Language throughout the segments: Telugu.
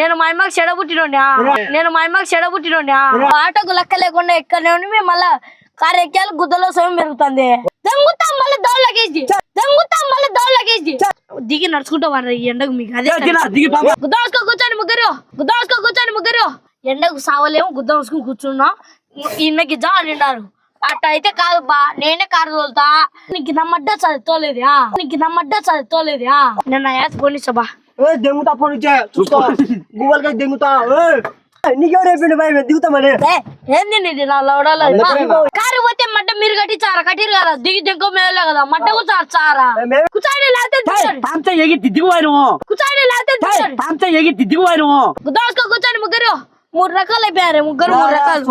నేను మా అమ్మకి చెడబుట్టినోడ్యా నేను మా అమ్మకి చెడబుట్టినోడ్యా ఆటోకు లెక్క లేకుండా ఎక్కడనే ఉండి మేము మళ్ళా కారు ఎక్కాలి గుద్దలో సొమ్ము పెరుగుతుంది. దెంగుతాం మళ్ళీ దౌళ్ళకేసి దెంగుతాం మళ్ళీ దౌళ్ళకేసి దిగి నడుచుకుంటా వారు ఈ ఎండకు మీకు అదే గుద్దాంసుకో కూర్చోండి ముగ్గురు గుద్దాంసుకో కూర్చోండి ముగ్గురు. ఎండకు సావలేము గుద్దాంసుకుని కూర్చున్నాం. ఈయనకి జా నిండారు. అట్ట అయితే కాదు బా నేనే కారు తోలుతా. నీకు నమ్మడ్డ చదువుతోలేదా నీకు నమ్మడ్డ చదువుతోలేదా నేను నా యాస్ పోనీ బా. ఏ దెంగుతా ఫోన్ ఇచ్చే చూసుకో గూగుల్కి దెంగుతా నీకెవరు చెప్పిండు భయ దిగుతామని ఏ, ఏంది నీది నా లవడాలో కారు పోతే మడ్డ మీరు కట్టించారా కట్టిరు కదా దిగి దింకో మేలే కదా మడ్డ కూర్చారు చారా కూర్చోండి లేకపోతే. తాంత ఎగి దిగువాను కూర్చోండి లేకపోతే. తాంత ఎగి దిగువాను గుద్దాంసుకో కూర్చోండి ముగ్గురు మూడు రకాలు అయిపోయారు ముగ్గురు మూడు రకాలు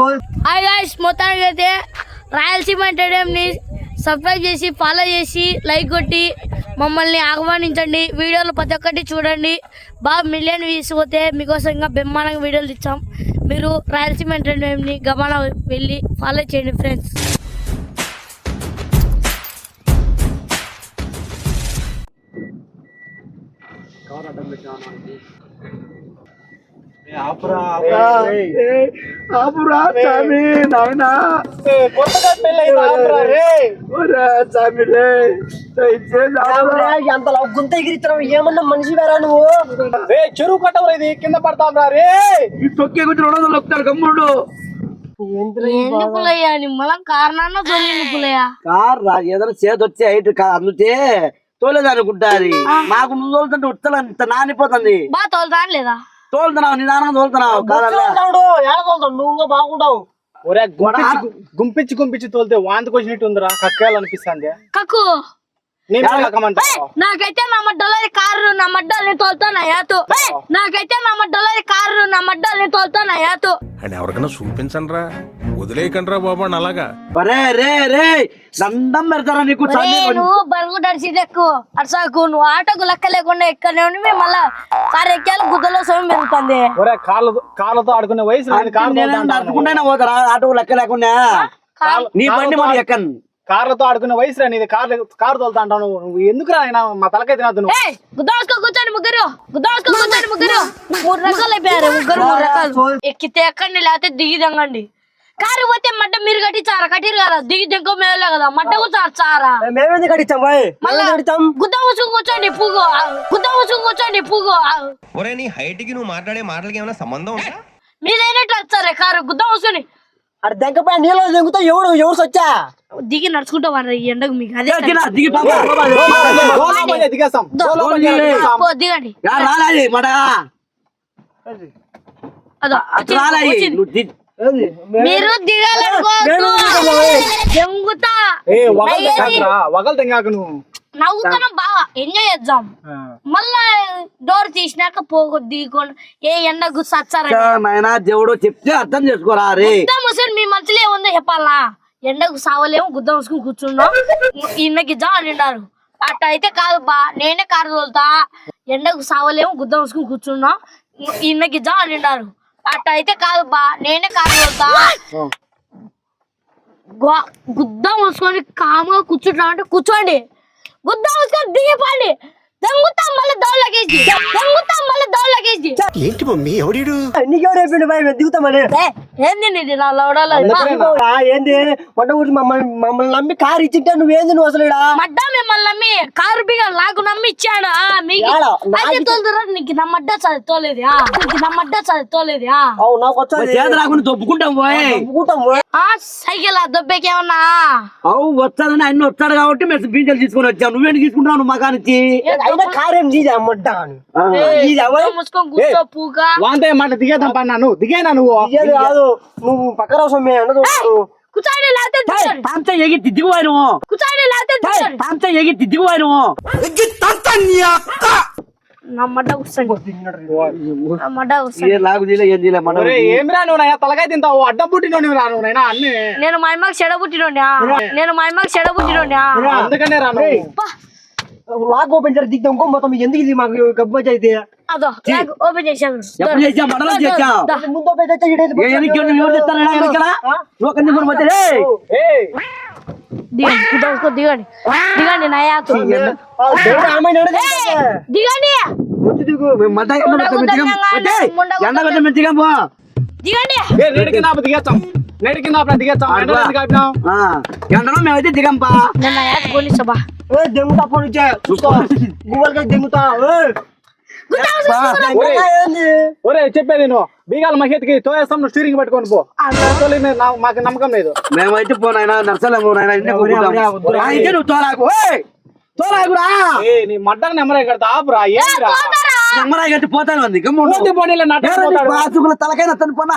హాయ్ గాయ్స్ మొత్తానికి అయితే రాయలసీమ ఎంటర్టైన్మెంట్ని సబ్స్క్రైబ్ చేసి ఫాలో చేసి లైక్ కొట్టి మమ్మల్ని ఆహ్వానించండి. వీడియోలు ప్రతి ఒక్కటి చూడండి. బాగా మిలియన్ వ్యూస్ పోతే మీకోసం ఇంకా బ్రహ్మాండంగా వీడియోలు ఇచ్చాం మీరు రాయలసీమ ఎంటర్టైన్మెంట్ని గమన వెళ్ళి ఫాలో చేయండి ఫ్రెండ్స్ ఆపురా స్వామి నాయనా. కొత్తగా పెళ్ళైంది ఆపురా రే. ఒరే స్వామి రే. దయచేసి ఆపురా. ఎంత గుంత ఎగిరిస్తున్నావు ఏమన్నా మనిషి వేరా నువ్వు? రే చెరువు కట్టవరా ఇది? కింద పడతాం రా! రే ఈ తొక్కే కొంచెం రెండు వందలు వస్తారు గమ్ముడు. ఎన్ని పులయ్యా నిమ్మలం కారణాన దొల్లింది పులయ్యా కార్ రా ఏదైనా చేతి వచ్చి హైట్ కార్ అందుతే తోలేదు అనుకుంటారు మాకు నువ్వు తోలుతుంటే ఉత్తలు అంత నానిపోతుంది. బాగా తోలుతా లేదా? తోలుతున్నావు నిదానంగా తోలుతున్నావు నువ్వు బాగుంటావు ఒరే గుంపించి గుంపించి గుంపించి తోలితే వాంతికి వచ్చినట్టు ఉందిరా కక్కేయాలనిపిస్తుంది. కక్కు. నాకైతే నా మడ్డలో కారు నా మడ్డల్ని తోలుతాను నాకైతే నా మడ్డలో కారు నా మడ్డల్ని తోలుతాను యాతు? అని ఎవరికైనా చూపించండి రా వదిలేయకండి రా బాబు అని అలాగా. రే రే రే దండం పెడతారా నీకు నువ్వు బరుగు దర్శిది ఎక్కువ అర్సాకు నువ్వు ఆటోకు లెక్క లేకుండా ఎక్కడనే ఉండి మేము మళ్ళా కారు ఎక్కాలి గుద్దలో సొమ్ము పెరుగుతుంది. ఒరే కాళ్ళ కాళ్ళతో ఆడుకునే వయసు నేను తోలుతా అంటావు. నడుచుకుంటేనే పోతారా? ఆటో లెక్క లేకుండా నీ బండి మరి ఎక్కను? కార్లతో ఆడుకునే వయసు రా నీది. కార్ కారు తోలుతా అంటావు నువ్వు ఎందుకు రా ఆయన మా తలకై తినద్దు నువ్వు. గుద్దాసుకో కూర్చోండి ముగ్గురు. గుద్దాసుకో కూర్చోండి ముగ్గురు. మూడు రకాలు అయిపోయారు. ముగ్గురు మూడు రకాలు. ఎక్కితే ఎక్కండి లేకపోతే దిగి దింగండి. కారు పోతే మడ్డ మీరు కట్టించారా కట్టిరు కదా. దిగి దింకో మేలే కదా. మడ్డ కూర్చారు చారా మేమేందుకు కడిచాం బాయ్? మేమేందుకు కడిచాం గుద్ద ఉసుకు కూర్చోండి పువ్వు. గుద్ద కూర్చోండి పువ్వు. ఒరే నీ హైట్కి నువ్వు మాట్లాడే మాటలకి ఏమైనా సంబంధం ఉందా? మీదైనట్లు వచ్చారే కారు? గుద్ద ఉసుకుని దెంకపోయి నీళ్ళు దెంగుతా ఎవడు ఎవరు వచ్చా దిగి నడుచుకుంటా వారు ఈ ఎండకు మీకు అదే దిగండి? మీరు దిగాలనుకోవద్దు దెంగుతా ఏ వగలు అయ్యేది. తెంగాకరా వగలు తెంగాక నువ్వు నవ్వుతున్నాం బాగా ఎంజాయ్ చేద్దాం మళ్ళా డోర్ తీసినాక దిగకుండా ఏ ఎండకు నాయనా దేవుడు చెప్తే అర్థం చేసుకోరా రే గుద్ద ముసలి మీ ఏముందో చెప్పాలా? ఎండకు సావలేము గుద్ద ముసుకుని కూర్చున్నాం. ఈయనకి జా నిండారు అట్ట అయితే కాదు బా నేనే కారు తోలుతా. ఎండకు సావలేము గుద్ద ముసుకుని కూర్చున్నాం. ఈయనకి జా నిండారు అట్ట అయితే కాదు బా నేనే కారు తోలుతా. గుద్ద మూసుకొని కాముగా కూర్చుంటా అంటే కూర్చోండి. గుద్ద మూసుకొని దిగిపోండి. దెంగుతాం మళ్ళీ దౌళ్ళకేసి దెంగుతాం మళ్ళీ దౌళ్ళకేసి ఏంటి మమ్మీ? ఎవడీడు? నీకెవరు చెప్పిండు భయ దిగుతామని ఏ, ఏంది నీది? నా లవడాలో ఆ, ఏంది? వంట ఊరి మమ్మల్ని మమ్మల్ని నమ్మి కారు ఇచ్చింటే నువ్వేంది నువ్వు అసలు? మడ్డ మిమ్మల్ని నమ్మి కారు బిగా నాకు నమ్మి ఇచ్చాను ఆ, మీకు. అయితే తోలుతురా నీకు నా మడ్డ చదువుతోలేదా నీకు నా మడ్డ చదువుతోలేదా అవు నాకు వచ్చాది. చేత రాకుండా దొబ్బుకుంటాం పోయి ఆ సైకిల్ దొబ్బేకేమన్నా? అవు వస్తాడని అన్ని వస్తాడు కాబట్టి మేము పింఛలు తీసుకొని వచ్చాం. నువ్వేంటి తీసుకుంటావు నువ్వు మకానిచ్చి అయినా కారు వాంతే మాట దిగేద్దాం పన్నా నువ్వు దిగేనా నువ్వు? కాదు నువ్వు పక్క రాసం కూర్చోండి లేకపోతే. తాంత ఎగి దిగువాను కూర్చోండి లేకపోతే. తాంత దిగువాను నా నా మడ్డ ఏమిరా నువ్వు నాయన తలకాయ తింటావు? అడ్డం పుట్టినోని రా నువ్వు నాయనా అన్ని. నేను మా అమ్మకి చెడబుట్టినోడ్యా నేను మా అమ్మకి చెడబుట్టినోడ్యా అందుకనే రా నువ్వు. లాక్ ఓపెన్ చేసి దిగుతాం. ఇంకో మొత్తం ఎందుకు ఇది మాకు గబ్బు అయితే? అదో ఓపెన్ చేశాను. ఎప్పుడు మండలం. ముందు ఓపెన్ ఎనికి ఎవరు చెప్తారా? ఇక్కడ నుంచి పోతే ఏయ్. దిగండి గుడ్డ దిగండి. దిగండి నా యాకు? దిగండి. ఎండలో మేమైతే దిగం పా. నేను యాడ్ పోనీ సభా దెంగుతా ఫోన్ ఇచ్చే. చూసుకో. గూగుల్కి దెంగుతా. ఒరే, చెప్పేది నువ్వు బీగాల మహేత్కి తోయేస్తాం నువ్వు స్టీరింగ్ పట్టుకొని పో. తోలి మీద నా- మాకు నమ్మకం లేదు. మేమైతే పోనాయన నర్సలేము నాయన ఇంటికి ఒరే, ఒరే, కూర్చుంటాం. వద్దురా. ఆ, అయితే నువ్వు తోలాకు ఓయ్, తోలాకురా ఏ నీ మడ్డకు నెమ్మరే కడతా ఆపురా ఏంటిరా నెమ్మరాయి కట్టి పోతాను అంది గమ్ముండు. పోతే పోనీలే తలకైనా తను పోనా?